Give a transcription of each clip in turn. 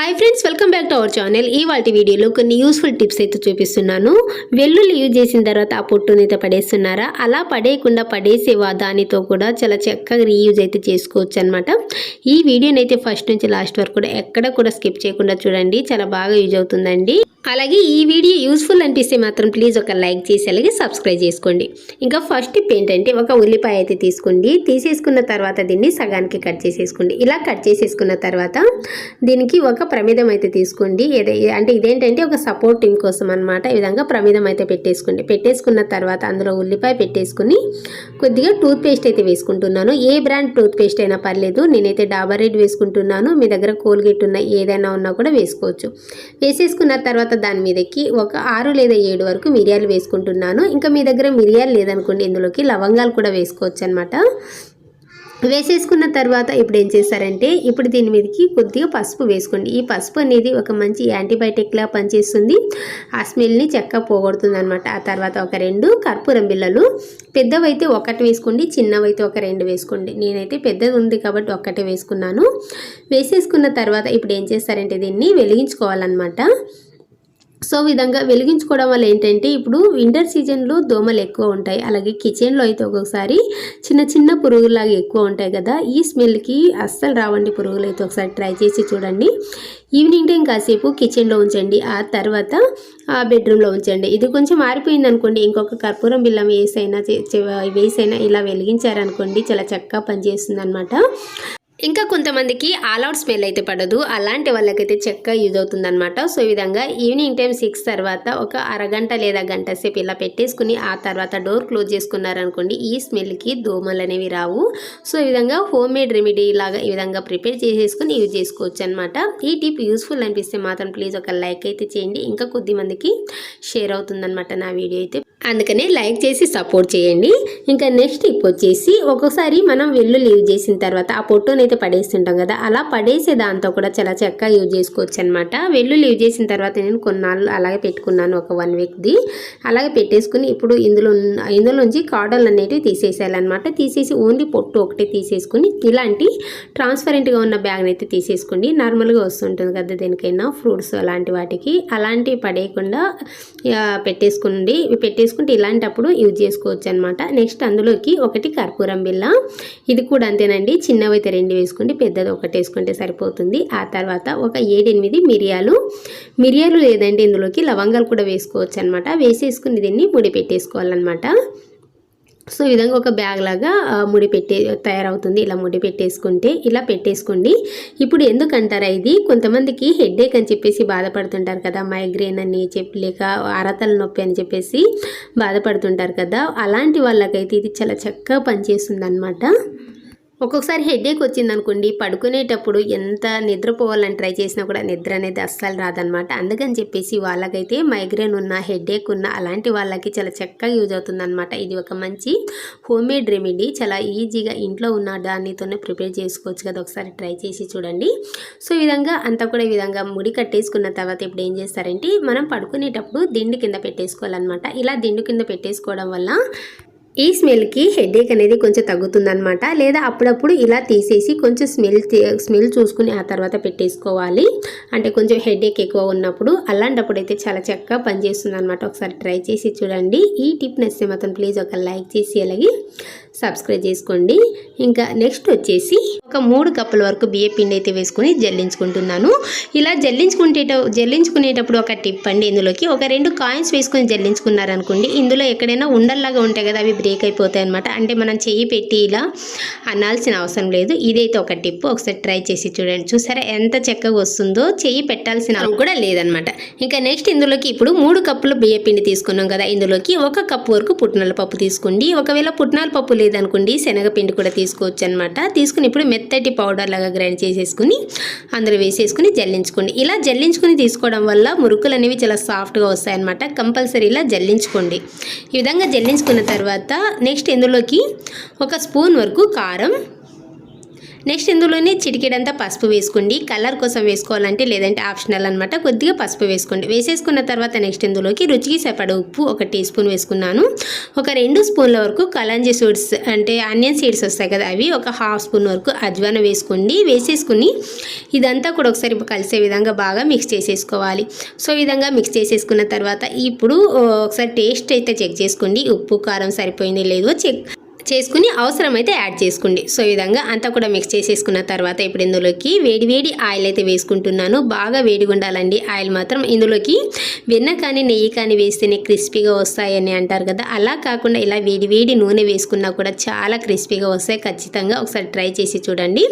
Hi friends welcome back to our channel ఈ వాటి వీడియోలో కొన్ని యూస్ఫుల్ టిప్స్ అయితే చూపిస్తున్నాను. వెల్లుల్లి యూజ్ చేసిన తర్వాత ఆ పొట్టుని అయితే పడేస్తున్నారా? అలా పడేయకుండా పడేసేవా దానితో కూడా చాలా చక్కగా రీయూజ్ అయితే చేసుకోవచ్చు అనమాట ఈ వీడియోని అయితే ఫస్ట్ నుంచి లాస్ట్ వరకు కూడా ఎక్కడ కూడా స్కిప్ చేయకుండా చూడండి. చాలా బాగా యూజ్ అవుతుందండి. అలాగే ఈ వీడియో యూస్ఫుల్ అనిపిస్తే మాత్రం ప్లీజ్ ఒక లైక్ చేసి అలాగే సబ్స్క్రైబ్ చేసుకోండి. ఇంకా ఫస్ట్ టిప్ ఏంటంటే ఒక ఉల్లిపాయ అయితే తీసుకోండి. తీసేసుకున్న తర్వాత దీన్ని సగానికి కట్ చేసేసుకోండి. ఇలా కట్ చేసేసుకున్న తర్వాత దీనికి ఒక ప్రమిదం అయితే తీసుకోండి. ఏదే అంటే ఇదేంటంటే ఒక సపోర్ట్ టీమ్ కోసం అనమాట ఈ విధంగా ప్రమిదం అయితే పెట్టేసుకోండి. పెట్టేసుకున్న తర్వాత అందులో ఉల్లిపాయ పెట్టేసుకుని కొద్దిగా టూత్ పేస్ట్ అయితే వేసుకుంటున్నాను. ఏ బ్రాండ్ టూత్ పేస్ట్ అయినా పర్లేదు. నేనైతే డాబర్ రెడ్ వేసుకుంటున్నాను. మీ దగ్గర కోల్గేట్ ఉన్న ఏదైనా ఉన్నా కూడా వేసుకోవచ్చు. వేసేసుకున్న తర్వాత దాని మీదకి ఒక ఆరు లేదా ఏడు వరకు మిరియాలు వేసుకుంటున్నాను. ఇంకా మీ దగ్గర మిరియాలు లేదనుకోండి ఇందులోకి లవంగాలు కూడా వేసుకోవచ్చు అనమాట వేసేసుకున్న తర్వాత ఇప్పుడు ఏం చేస్తారంటే ఇప్పుడు దీని మీదకి కొద్దిగా పసుపు వేసుకోండి. ఈ పసుపు అనేది ఒక మంచి యాంటీబయాటిక్లా పనిచేస్తుంది. ఆ స్మెల్ని చెక్క పోగొడుతుంది అనమాట ఆ తర్వాత ఒక రెండు కర్పూరం బిళ్ళలు పెద్దవైతే ఒకటి వేసుకోండి చిన్నవైతే ఒక రెండు వేసుకోండి. నేనైతే పెద్దది ఉంది కాబట్టి ఒక్కటే వేసుకున్నాను. వేసేసుకున్న తర్వాత ఇప్పుడు ఏం చేస్తారంటే దీన్ని వెలిగించుకోవాలన్నమాట. సో విధంగా వెలిగించుకోవడం వల్ల ఏంటంటే ఇప్పుడు వింటర్ సీజన్లో దోమలు ఎక్కువ ఉంటాయి. అలాగే కిచెన్లో అయితే ఒక్కొక్కసారి చిన్న చిన్న పురుగులాగా ఎక్కువ ఉంటాయి కదా ఈ స్మెల్కి అస్సలు రావండి పురుగులు అయితే ఒకసారి ట్రై చేసి చూడండి. ఈవినింగ్ టైం కాసేపు కిచెన్లో ఉంచండి. ఆ తర్వాత ఆ బెడ్రూమ్లో ఉంచండి. ఇది కొంచెం మారిపోయింది అనుకోండి. ఇంకొక కర్పూరం బిల్లం వేసైనా వేసైనా ఇలా వెలిగించారనుకోండి చాలా చక్కగా పనిచేస్తుంది అనమాట ఇంకా కొంతమందికి ఆల్ అవుట్ స్మెల్ అయితే పడదు. అలాంటి వాళ్ళకైతే చెక్క యూజ్ అవుతుంది అనమాట సో ఈ విధంగా ఈవినింగ్ టైం సిక్స్ తర్వాత ఒక అరగంట లేదా గంట సేపు ఇలా పెట్టేసుకుని ఆ తర్వాత డోర్ క్లోజ్ చేసుకున్నారనుకోండి ఈ స్మెల్కి దోమలు అనేవి రావు. సో ఈ విధంగా హోమ్ మేడ్ రెమెడీ లాగా ఈ విధంగా ప్రిపేర్ చేసేసుకుని యూజ్ చేసుకోవచ్చు అనమాట ఈ టిప్ యూస్ఫుల్ అనిపిస్తే మాత్రం ప్లీజ్ ఒక లైక్ అయితే చేయండి. ఇంకా కొద్ది మందికి షేర్ అవుతుందన్నమాట నా వీడియో అయితే. అందుకనే లైక్ చేసి సపోర్ట్ చేయండి. ఇంకా నెక్స్ట్ టిప్ వచ్చేసి ఒక్కొక్కసారి మనం వెల్లుల్లి యూజ్ చేసిన తర్వాత ఆ పొట్టునైతే పడేస్తుంటాం కదా అలా పడేసే దాంతో కూడా చాలా చక్కగా యూజ్ చేసుకోవచ్చు అనమాట వెల్లుల్లి యూజ్ చేసిన తర్వాత నేను కొన్నాళ్ళు అలాగే పెట్టుకున్నాను ఒక వన్ వీక్ది. అలాగే పెట్టేసుకుని ఇప్పుడు ఇందులో ఇందులోంచి ఇందులో నుంచి కాడలు అనేటివి తీసేసేయాలన్నమాట. తీసేసి ఓన్లీ పొట్టు ఒకటే తీసేసుకుని ఇలాంటి ట్రాన్స్పరెంట్గా ఉన్న బ్యాగ్ని అయితే తీసేసుకోండి. నార్మల్గా వస్తుంటుంది కదా దేనికైనా ఫ్రూట్స్ అలాంటి వాటికి. అలాంటివి పడేయకుండా పెట్టేసుకోండి ఇవి చేసుకుంటే ఇలాంటప్పుడు యూజ్ చేసుకోవచ్చు అనమాట నెక్స్ట్ అందులోకి ఒకటి కర్పూరం బిల్ల ఇది కూడా అంతేనండి. చిన్నవైతే రెండు వేసుకోండి పెద్దది ఒకటి వేసుకుంటే సరిపోతుంది. ఆ తర్వాత ఒక ఏడెనిమిది మిరియాలు. మిరియాలు లేదంటే ఇందులోకి. లవంగాలు కూడా వేసుకోవచ్చు అనమాట వేసేసుకుని దీన్ని ముడి పెట్టేసుకోవాలన్నమాట సో ఈ విధంగా ఒక బ్యాగ్ లాగా ముడి పెట్టే తయారవుతుంది. ఇలా ముడి పెట్టేసుకుంటే ఇలా పెట్టేసుకోండి. ఇప్పుడు ఎందుకంటారా ఇది? కొంతమందికి హెడేక్ అని చెప్పేసి బాధపడుతుంటారు కదా. మైగ్రేన్ అని చెప్పి లేక అరతల నొప్పి అని చెప్పేసి బాధపడుతుంటారు కదా. అలాంటి వాళ్ళకైతే ఇది చాలా చక్కగా పనిచేస్తుంది అనమాట ఒక్కొక్కసారి హెడేక్ వచ్చింది అనుకోండి పడుకునేటప్పుడు ఎంత నిద్రపోవాలని ట్రై చేసినా కూడా నిద్ర అనేది అస్సలు రాదనమాట. అందుకని చెప్పేసి వాళ్ళకైతే మైగ్రేన్ ఉన్న హెడేక్ ఉన్న అలాంటి వాళ్ళకి చాలా చక్కగా యూజ్ అవుతుంది ఇది ఒక మంచి హోమ్మేడ్ రెమెడీ. చాలా ఈజీగా ఇంట్లో ఉన్న దానితోనే ప్రిపేర్ చేసుకోవచ్చు కదా ఒకసారి ట్రై చేసి చూడండి. సో ఈ విధంగా అంతా కూడా ఈ విధంగా ముడి కట్టేసుకున్న తర్వాత ఇప్పుడు ఏం చేస్తారంటే మనం పడుకునేటప్పుడు దిండు కింద పెట్టేసుకోవాలన్నమాట. ఇలా దిండు కింద పెట్టేసుకోవడం వల్ల ఈ స్మెల్కి హెడేక్ అనేది కొంచెం తగ్గుతుందనమాట లేదా అప్పుడప్పుడు ఇలా తీసేసి కొంచెం స్మెల్ స్మెల్ చూసుకుని ఆ తర్వాత పెట్టేసుకోవాలి. అంటే కొంచెం హెడేక్ ఎక్కువ ఉన్నప్పుడు అలాంటప్పుడు అయితే చాలా చక్కగా పనిచేస్తుంది అనమాట ఒకసారి ట్రై చేసి చూడండి. ఈ టిప్ నచ్చితే మాత్రం ప్లీజ్ ఒక లైక్ చేసి అలాగే సబ్స్క్రైబ్ చేసుకోండి. ఇంకా నెక్స్ట్ వచ్చేసి ఒక మూడు కప్పుల వరకు బియ్య పిండి అయితే వేసుకుని జల్లించుకుంటున్నాను. ఇలా జల్లించుకుంటే జల్లించుకునేటప్పుడు ఒక టిప్ అండి ఇందులోకి. ఒక రెండు కాయిన్స్ వేసుకొని జల్లించుకున్నారనుకోండి ఇందులో ఎక్కడైనా ఉండల్లాగా ఉంటాయి కదా అవి బేక్ అయిపోతాయి అనమాట అంటే మనం చెయ్యి పెట్టి ఇలా అనాల్సిన అవసరం లేదు. ఇదైతే ఒక టిప్. ఒకసారి ట్రై చేసి చూడండి. చూసారా? ఎంత చక్కగా వస్తుందో చెయ్యి పెట్టాల్సిన అవసరం కూడా లేదనమాట ఇంకా నెక్స్ట్ ఇందులోకి ఇప్పుడు మూడు కప్పులు బియ్య పిండి తీసుకున్నాం కదా. ఇందులోకి ఒక కప్పు వరకు పుట్నాల పప్పు తీసుకోండి. ఒకవేళ పుట్నాల పప్పు లేదనుకోండి శనగపిండి కూడా తీసుకోవచ్చు అనమాట తీసుకుని ఇప్పుడు మెత్తటి పౌడర్ లాగా గ్రైండ్ చేసేసుకుని అందులో వేసేసుకుని జల్లించుకోండి. ఇలా జల్లించుకుని తీసుకోవడం వల్ల మురుకులు అనేవి చాలా సాఫ్ట్గా వస్తాయన్నమాట. కంపల్సరీ ఇలా జల్లించుకోండి. ఈ విధంగా జల్లించుకున్న తర్వాత నెక్స్ట్ ఇందులోకి ఒక స్పూన్ వరకు కారం నెక్స్ట్ ఇందులోనే చిటికెడంతా పసుపు వేసుకోండి. కలర్ కోసం వేసుకోవాలంటే లేదంటే ఆప్షనల్ అనమాట కొద్దిగా పసుపు వేసుకోండి. వేసేసుకున్న తర్వాత నెక్స్ట్ ఇందులోకి రుచికి సరిపడ ఉప్పు ఒక టీ స్పూన్ వేసుకున్నాను. ఒక రెండు స్పూన్ల వరకు కలంజీ సీడ్స్ అంటే ఆనియన్ సీడ్స్ వస్తాయి కదా అవి ఒక హాఫ్ స్పూన్ వరకు అజ్వాన వేసుకోండి. వేసేసుకుని ఇదంతా కూడా ఒకసారి కలిసే విధంగా బాగా మిక్స్ చేసేసుకోవాలి. సో విధంగా మిక్స్ చేసేసుకున్న తర్వాత ఇప్పుడు ఒకసారి టేస్ట్ అయితే చెక్ చేసుకోండి. ఉప్పు కారం సరిపోయింది లేదో చెక్ చేసుకుని అవసరమైతే యాడ్ చేసుకోండి. సో ఈ విధంగా అంతా కూడా మిక్స్ చేసేసుకున్న తర్వాత ఇప్పుడు ఇందులోకి వేడి వేడి ఆయిల్ అయితే వేసుకుంటున్నాను. బాగా వేడిగా ఉండాలండి. ఆయిల్ మాత్రం ఇందులోకి వెన్న కానీ నెయ్యి కానీ వేస్తేనే క్రిస్పీగా వస్తాయని అంటారు కదా. అలా కాకుండా ఇలా వేడి వేడి నూనె వేసుకున్నా కూడా చాలా క్రిస్పీగా వస్తాయి. ఖచ్చితంగా ఒకసారి ట్రై చేసి చూడండి.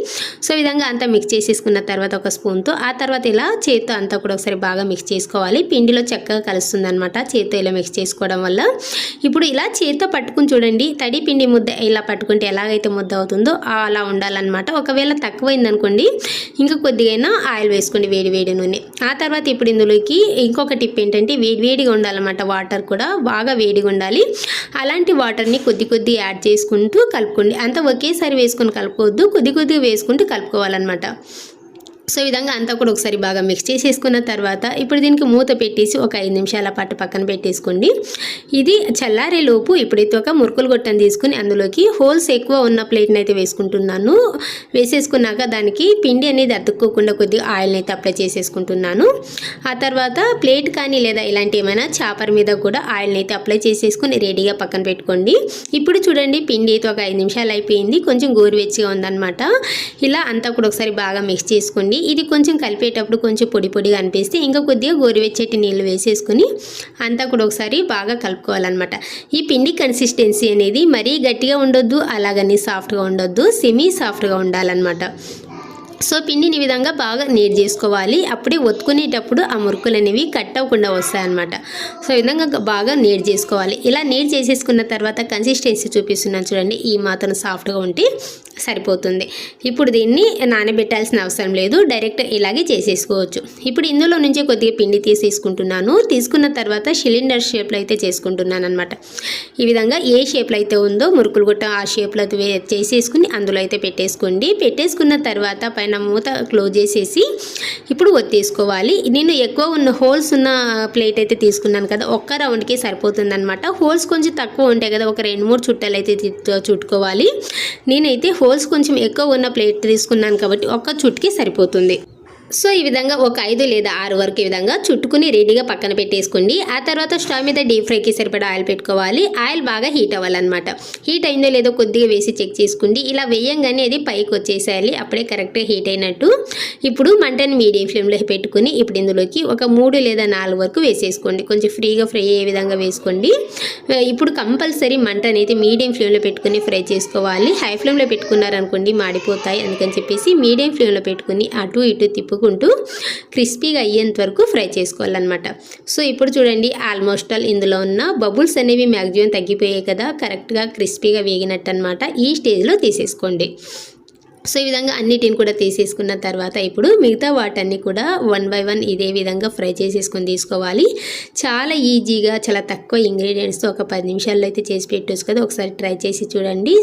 సో ఈ విధంగా అంతా మిక్స్ చేసేసుకున్న తర్వాత ఒక స్పూన్తో ఆ తర్వాత ఇలా చేత్తో అంతా కూడా ఒకసారి బాగా మిక్స్ చేసుకోవాలి. పిండిలో చక్కగా కలుస్తుంది అనమాట చేత్తో ఇలా మిక్స్ చేసుకోవడం వల్ల. ఇప్పుడు ఇలా చేత్తో పట్టుకుని చూడండి. తడి పిండి ముద్ద ఇలా పట్టుకుంటే ఎలాగైతే ముద్ద అవుతుందో అలా ఉండాలన్నమాట. ఒకవేళ తక్కువైందనుకోండి ఇంకా కొద్దిగా ఆయిల్ వేసుకోండి వేడి వేడి నూనె. ఆ తర్వాత ఇప్పుడు ఇందులోకి ఇంకొక టిప్ ఏంటంటే వేడి వేడిగా ఉండాలన్నమాట వాటర్ కూడా బాగా వేడిగా ఉండాలి. అలాంటి వాటర్ని కొద్ది కొద్ది యాడ్ చేసుకుంటూ కలుపుకోండి. అంత ఒకేసారి వేసుకొని కలుపుకోవద్దు కొద్ది కొద్దిగా వేసుకుంటూ కలుపుకోవాలన్నమాట. సో ఈ విధంగా అంతా కూడా ఒకసారి బాగా మిక్స్ చేసేసుకున్న తర్వాత ఇప్పుడు దీనికి మూత పెట్టేసి ఒక ఐదు నిమిషాల పాటు పక్కన పెట్టేసుకోండి. ఇది చల్లారే లోపు ఇప్పుడైతే ఒక మురుకులు గొట్టని తీసుకుని అందులోకి హోల్స్ ఎక్కువ ఉన్న ప్లేట్ని అయితే వేసుకుంటున్నాను. వేసేసుకున్నాక దానికి పిండి అనేది అతుక్కోకుండా కొద్దిగా ఆయిల్ని అయితే అప్లై చేసేసుకుంటున్నాను. ఆ తర్వాత ప్లేట్ కానీ లేదా ఇలాంటి ఏమైనా చాపర్ మీద కూడా ఆయిల్ని అయితే అప్లై చేసేసుకుని రెడీగా పక్కన పెట్టుకోండి. ఇప్పుడు చూడండి పిండి అయితే ఒక ఐదు నిమిషాలు అయిపోయింది. కొంచెం గోరువెచ్చిగా ఉందన్నమాట. ఇలా అంతా కూడా ఒకసారి బాగా మిక్స్ చేసుకోండి. ఇది కొంచెం కలిపేటప్పుడు కొంచెం పొడి పొడిగా అనిపిస్తే ఇంకా కొద్దిగా గోరువెచ్చటి నీళ్ళు వేసేసుకుని అంతా కూడా ఒకసారి బాగా కలుపుకోవాలన్నమాట. ఈ పిండి కన్సిస్టెన్సీ అనేది మరీ గట్టిగా ఉండొద్దు అలాగని సాఫ్ట్గా ఉండొద్దు సెమీ సాఫ్ట్గా ఉండాలన్నమాట. సో పిండిని ఈ విధంగా బాగా నీట్ చేసుకోవాలి. అప్పుడే ఒత్తుకునేటప్పుడు ఆ మురుకులు అనేవి కట్ అవ్వకుండా వస్తాయన్నమాట. సో ఈ విధంగా బాగా నీట్ చేసుకోవాలి. ఇలా నీట్ చేసేసుకున్న తర్వాత కన్సిస్టెన్సీ చూపిస్తున్నాను చూడండి. ఈ మాత్రం సాఫ్ట్గా ఉంటే సరిపోతుంది. ఇప్పుడు దీన్ని నానబెట్టాల్సిన అవసరం లేదు. డైరెక్ట్ ఇలాగే చేసేసుకోవచ్చు. ఇప్పుడు ఇందులో నుంచి కొద్దిగా పిండి తీసేసుకుంటున్నాను. తీసుకున్న తర్వాత సిలిండర్ షేప్లో అయితే చేసుకుంటున్నాను అనమాట ఈ విధంగా ఏ షేప్లో అయితే ఉందో మురుకులు గుట్ట ఆ షేప్లో చేసేసుకుని అందులో అయితే పెట్టేసుకోండి. పెట్టేసుకున్న తర్వాత పైన మూత క్లోజ్ చేసేసి ఇప్పుడు ఒత్తేసుకోవాలి. నేను ఎక్కువ ఉన్న హోల్స్ ఉన్న ప్లేట్ అయితే తీసుకున్నాను కదా ఒక్క రౌండ్కి సరిపోతుంది అనమాట హోల్స్ కొంచెం తక్కువ ఉంటాయి కదా ఒక రెండు మూడు చుట్టాలు అయితే చుట్టుకోవాలి. నేనైతే హోల్స్ కొంచెం ఎక్కువ ఉన్న ప్లేట్ తీసుకున్నాను కాబట్టి ఒక్క చుట్టుకి సరిపోతుంది. సో ఈ విధంగా ఒక ఐదు లేదా ఆరు వరకు ఈ విధంగా చుట్టుకుని రెడీగా పక్కన పెట్టేసుకోండి. ఆ తర్వాత స్టవ్ మీద డీప్ ఫ్రైకి సరిపడా ఆయిల్ పెట్టుకోవాలి. ఆయిల్ బాగా హీట్ అవ్వాలన్నమాట. హీట్ అయిందో లేదో కొద్దిగా వేసి చెక్ చేసుకోండి. ఇలా వేయంగానే అది పైకి వచ్చేసేయాలి. అప్పుడే కరెక్ట్గా హీట్ అయినట్టు. ఇప్పుడు మంటని మీడియం ఫ్లేమ్లో పెట్టుకుని ఇప్పుడు ఇందులోకి ఒక మూడు లేదా నాలుగు వరకు వేసేసుకోండి. కొంచెం ఫ్రీగా ఫ్రై అయ్యే విధంగా వేసుకోండి. ఇప్పుడు కంపల్సరీ మంట అనేది మీడియం ఫ్లేమ్లో పెట్టుకుని ఫ్రై చేసుకోవాలి. హై ఫ్లేమ్లో పెట్టుకున్నారనుకోండి మాడిపోతాయి. అందుకని చెప్పేసి మీడియం ఫ్లేమ్లో పెట్టుకుని అటు ఇటు తిప్పుకుంటూ క్రిస్పీగా అయ్యేంత వరకు ఫ్రై చేసుకోవాలన్నమాట. సో ఇప్పుడు చూడండి ఆల్మోస్ట్ ఆల్ ఇందులో ఉన్న బబుల్స్ అనేవి మ్యాక్సిమం తగ్గిపోయాయి కదా. కరెక్ట్గా క్రిస్పీగా వేగినట్టు అనమాట ఈ స్టేజ్లో తీసేసుకోండి. సో ఈ విధంగా అన్నిటిని కూడా తీసేసుకున్న తర్వాత ఇప్పుడు మిగతా వాటన్ని కూడా వన్ బై వన్ ఇదే విధంగా ఫ్రై చేసేసుకొని తీసుకోవాలి. చాలా ఈజీగా చాలా తక్కువ ఇంగ్రీడియంట్స్తో ఒక పది నిమిషాల్లో అయితే చేసి పెట్టొచ్చు కదా. ఒకసారి ట్రై చేసి చూడండి.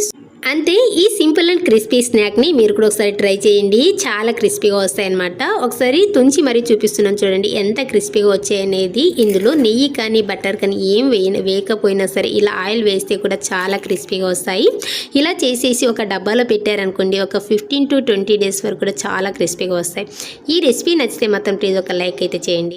అంతే ఈ సింపుల్ అండ్ క్రిస్పీ స్నాక్ని మీరు కూడా ఒకసారి ట్రై చేయండి. చాలా క్రిస్పీగా వస్తాయన్నమాట. ఒకసారి తుంచి మరీ చూపిస్తున్నాను చూడండి. ఎంత క్రిస్పీగా వచ్చాయనేది. ఇందులో నెయ్యి కానీ బటర్ కానీ ఏం వేయ వేయకపోయినా సరే ఇలా ఆయిల్ వేస్తే కూడా చాలా క్రిస్పీగా వస్తాయి. ఇలా చేసేసి ఒక డబ్బాలో పెట్టారనుకోండి. ఒక ఫిఫ్టీన్ టు ట్వంటీ డేస్ వరకు కూడా చాలా క్రిస్పీగా వస్తాయి. ఈ రెసిపీ నచ్చితే మాత్రం ప్లీజ్ ఒక లైక్ అయితే చేయండి.